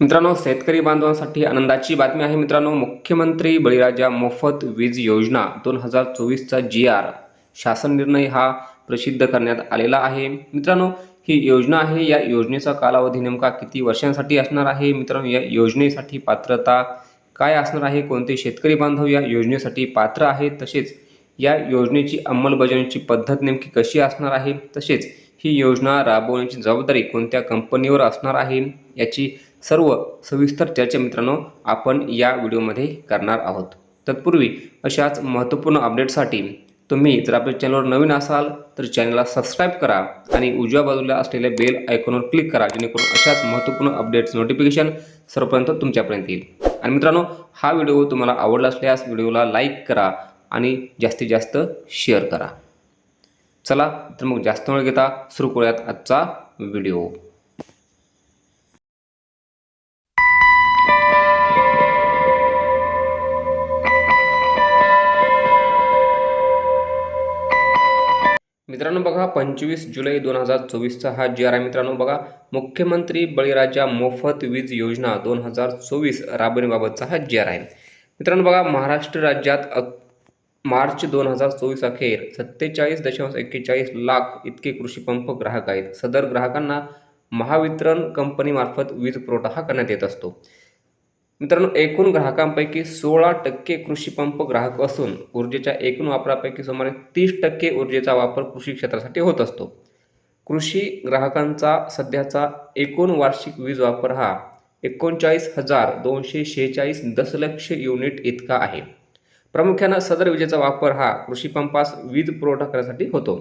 मित्रांनो शेतकरी बांधवांसाठी आनंदाची बातमी आहे मित्रांनो. मुख्यमंत्री बळीराजा मोफत वीज योजना दोन हजार चोवीसचा जी आर शासन निर्णय हा प्रसिद्ध करण्यात आलेला आहे. मित्रांनो ही योजना आहे. या योजनेचा कालावधी नेमका किती वर्षांसाठी असणार आहे? मित्रांनो या योजनेसाठी पात्रता काय असणार आहे? कोणते शेतकरी बांधव या योजनेसाठी पात्र आहेत? तसेच या योजनेची अंमलबजावणीची पद्धत नेमकी कशी असणार आहे? तसेच ही योजना राबवण्याची जबाबदारी कोणत्या कंपनीवर असणार आहे? याची सर्व सविस्तर चर्चा मित्रांनो आपण या व्हिडिओमध्ये करणार आहोत. तत्पूर्वी अशाच महत्त्वपूर्ण अपडेटसाठी तुम्ही जर आपल्या चॅनलवर नवीन असाल तर चॅनलला सबस्क्राईब करा आणि उजव्या बाजूला असलेल्या बेल आयकॉनवर क्लिक करा जेणेकरून अशाच महत्त्वपूर्ण अपडेट्स नोटिफिकेशन सर्वपर्यंत तुमच्यापर्यंत येईल. आणि मित्रांनो हा व्हिडिओ तुम्हाला आवडला असल्यास व्हिडिओला लाईक करा आणि जास्तीत जास्त शेअर करा. चला तर मग जास्त वेळ घेता सुरू करूयात आजचा व्हिडिओ. मित्रांनो बघा पंचवीस जुलै दोन हजार चोवीसचा हा जी आर आहे. मित्रांनो बघा मुख्यमंत्री बळीराजा मोफत वीज योजना दोन हजार चोवीस राबवण्याबाबतचा हा जी आर आहे. मित्रांनो बघा महाराष्ट्र राज्यात मार्च दोन हजार चोवीस अखेर सत्तेचाळीस दशांश एक्केचाळीस लाख इतके कृषी पंप ग्राहक आहेत. सदर ग्राहकांना महावितरण कंपनीमार्फत वीज पुरवठा हा करण्यात येत असतो. मित्रांनो एकूण ग्राहकांपैकी सोळा टक्के कृषीपंप ग्राहक असून ऊर्जेच्या एकूण वापरापैकी सुमारे तीस टक्के ऊर्जेचा वापर कृषी क्षेत्रासाठी होत असतो. कृषी ग्राहकांचा सध्याचा एकूण वार्षिक वीज वापर हा एकोणचाळीस हजार दोनशे शेहेचाळीस दशलक्ष युनिट इतका आहे. प्रामुख्यानं सदर विजेचा वापर हा कृषीपंपास वीज पुरवठा करण्यासाठी होतो.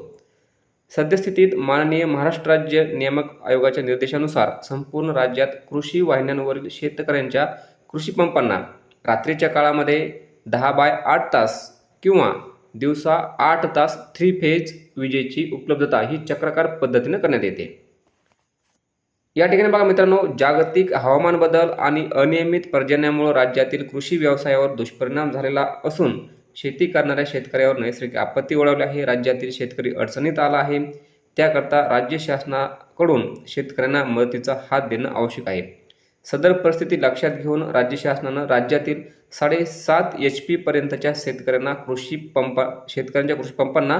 सद्यस्थितीत माननीय महाराष्ट्र राज्य नियामक आयोगाच्या निर्देशानुसार संपूर्ण राज्यात कृषी वाहिन्यांवरील शेतकऱ्यांच्या कृषीपंपांना रात्रीच्या काळामध्ये दहा बाय आठ तास किंवा दिवसा आठ तास थ्री फेज विजेची उपलब्धता ही चक्राकार पद्धतीनं करण्यात येते. या ठिकाणी बघा मित्रांनो जागतिक हवामान बदल आणि अनियमित पर्जन्यामुळे राज्यातील कृषी व्यवसायावर दुष्परिणाम झालेला असून शेती करणाऱ्या शेतकऱ्यावर नैसर्गिक आपत्ती ओढवली आहे राज्यातील शेतकरी अडचणीत आला आहे. त्याकरता राज्य शासनाकडून शेतकऱ्यांना मदतीचा हात देणं आवश्यक आहे. सदर परिस्थिती लक्षात घेऊन राज्य शासनानं राज्यातील साडेसात एच पी पर्यंतच्या शेतकऱ्यांना कृषी पंपा शेतकऱ्यांच्या कृषी पंपांना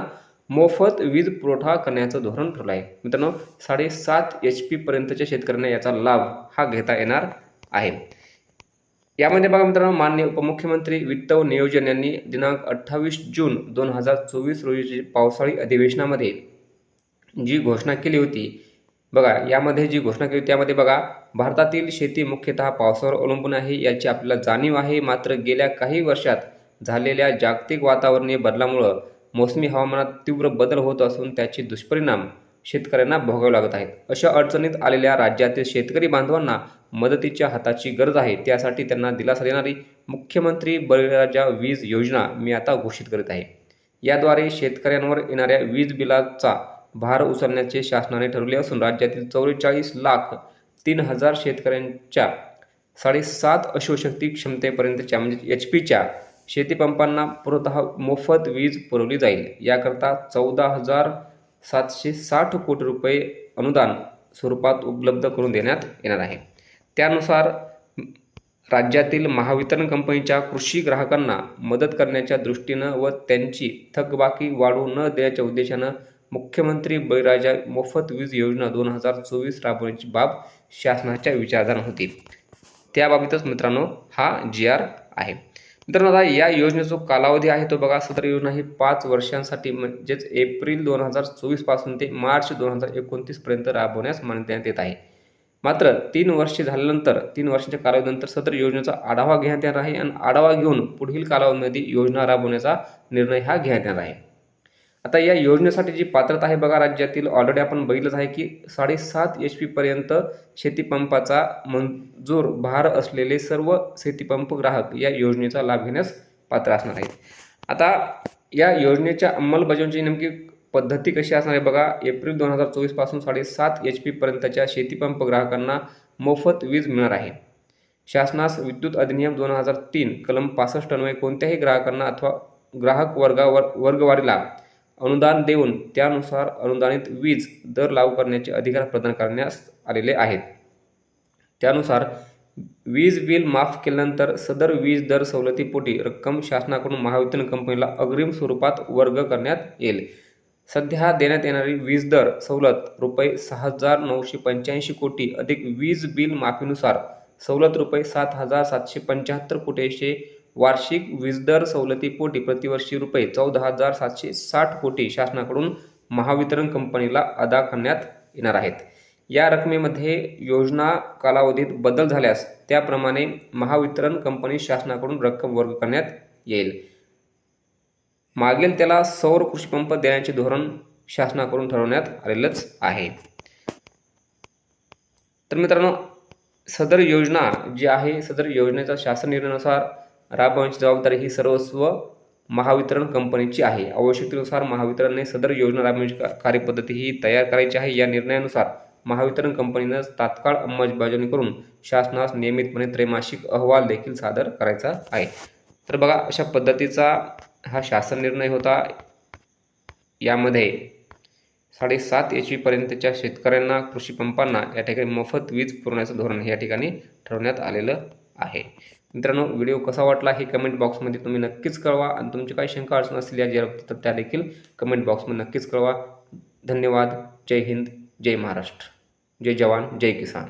मोफत वीज पुरवठा करण्याचं धोरण ठरलं आहे. मित्रांनो साडेसात एच पी पर्यंतच्या शेतकऱ्यांना याचा लाभ हा घेता येणार आहे. यामध्ये बघा मित्रांनो माननीय उपमुख्यमंत्री वित्त व नियोजन यांनी दिनांक अठ्ठावीस जून दोन हजार चोवीस रोजी पावसाळी अधिवेशनामध्ये जी घोषणा केली होती बघा यामध्ये जी घोषणा केली त्यामध्ये बघा भारतातील शेती मुख्यतः पावसावर अवलंबून आहे. याची आपल्याला जाणीव आहे. मात्र गेल्या काही वर्षात झालेल्या जागतिक वातावरणीय बदलामुळं मोसमी हवामानात तीव्र बदल होत असून त्याचे दुष्परिणाम शेतकऱ्यांना भोगावे लागत आहेत. अशा अडचणीत आलेल्या राज्यातील शेतकरी बांधवांना मदतीच्या हाताची गरज आहे. त्यासाठी त्यांना दिलासा देणारी मुख्यमंत्री बळीराजा वीज योजना मी आता घोषित करीत आहे. याद्वारे शेतकऱ्यांवर येणाऱ्या वीज बिलाचा भार उचलण्याचे शासनाने ठरवले असून राज्यातील चौवेचाळीस लाख तीन हजार शेतकऱ्यांच्या साडेसात अश्वशक्ती क्षमतेपर्यंतच्या म्हणजे एच पीच्या शेतीपंपांना पुरवठा मोफत वीज पुरवली जाईल. याकरता चौदा हजार सातशे साठ कोटी रुपये अनुदान स्वरूपात उपलब्ध करून देण्यात येणार आहे. त्यानुसार राज्यातील महावितरण कंपनीच्या कृषी ग्राहकांना मदत करण्याच्या दृष्टीनं व त्यांची थकबाकी वाढू न देण्याच्या उद्देशानं मुख्यमंत्री बळीराजा मोफत वीज योजना दोन हजार चोवीस राबवण्याची बाब शासनाच्या विचारधारा होती. त्याबाबतच मित्रांनो हा जी आर आहे. मित्रांनो आता या योजनेचा जो कालावधी आहे तो बघा. सदर योजना ही पाच वर्षांसाठी म्हणजेच एप्रिल दोन हजार चोवीसपासून ते मार्च दोन हजार एकोणतीसपर्यंत राबवण्यास मान्यता येत आहे. मात्र तीन वर्षे झाल्यानंतर तीन वर्षाच्या कालावधीनंतर सदर योजनेचा आढावा घेण्यात येणार आहे आणि आढावा घेऊन पुढील कालावधीमध्ये योजना राबवण्याचा निर्णय हा घेण्यात येणार आहे. आता या योजनेसाठी जी पात्रता आहे बघा राज्यातील ऑलरेडी आपण बघितलंच आहे की साडेसात एच पीपर्यंत शेतीपंपाचा मंजूर भार असलेले सर्व शेतीपंप ग्राहक या योजनेचा लाभ घेण्यास पात्र असणार आहेत. आता या योजनेच्या अंमलबजावणीची नेमकी पद्धती कशी असणार आहे बघा एप्रिल दोन हजार चोवीसपासून साडेसात एच पीपर्यंतच्या शेतीपंप ग्राहकांना मोफत वीज मिळणार आहे. शासनास विद्युत अधिनियम दोन हजार तीन कलम पासष्ट अन्वये कोणत्याही ग्राहकांना अथवा ग्राहक वर्गावर वर्गवारीला अनुदान देऊन त्यानुसार अनुदानित वीज दर लागू करण्याचे अधिकार प्रदान करण्यास आलेले आहेत. त्यानुसार वीज बिल माफ केल्यानंतर सदर वीज दर सवलतीपोटी रक्कम शासनाकडून महावितरण कंपनीला अग्रिम स्वरूपात वर्ग करण्यात येईल. सध्या देण्यात येणारी वीज दर सवलत रुपये सहा हजार नऊशे पंच्याऐंशी कोटी अधिक वीज बिल माफीनुसार सवलत रुपये सात हजार सातशे पंच्याहत्तर कोटीचे वार्षिक वीजदर सवलतीपोटी प्रतिवर्षी रुपये चौदा हजार सातशे साठ कोटी शासनाकडून महावितरण कंपनीला अदा करण्यात येणार आहेत. या रकमेमध्ये योजना कालावधीत बदल झाल्यास त्याप्रमाणे महावितरण कंपनी शासनाकडून रक्कम वर्ग करण्यात येईल. मागेल त्याला सौर कृषीपंप देण्याचे धोरण शासनाकडून ठरवण्यात आलेलंच आहे. तर मित्रांनो सदर योजना जी आहे सदर योजनेचा शासन निर्णयानुसार राबवण्याची जबाबदारी ही सर्वस्व महावितरण कंपनीची आहे. आवश्यकतेनुसार महावितरणने सदर योजना राबवण्याची कार्यपद्धती ही तयार करायची आहे. या निर्णयानुसार महावितरण कंपनीनं तात्काळ अंमलबजावणी करून शासनास नियमितपणे त्रैमासिक अहवाल देखील सादर करायचा आहे. तर बघा अशा पद्धतीचा हा शासन निर्णय होता. यामध्ये साडेसात एच पर्यंतच्या शेतकऱ्यांना कृषी पंपांना या ठिकाणी मोफत वीज पुरवण्याचं धोरण या ठिकाणी ठरवण्यात आलेलं आहे. मित्रांनो व्हिडिओ कसा वाटला हे कमेंट बॉक्समध्ये तुम्ही नक्कीच कळवा. आणि तुमची काही शंका अडचण असतील या बाबतीत तर त्या देखील कमेंट बॉक्समध्ये नक्कीच कळवा. धन्यवाद. जय हिंद. जय महाराष्ट्र. जय जवान. जय किसान.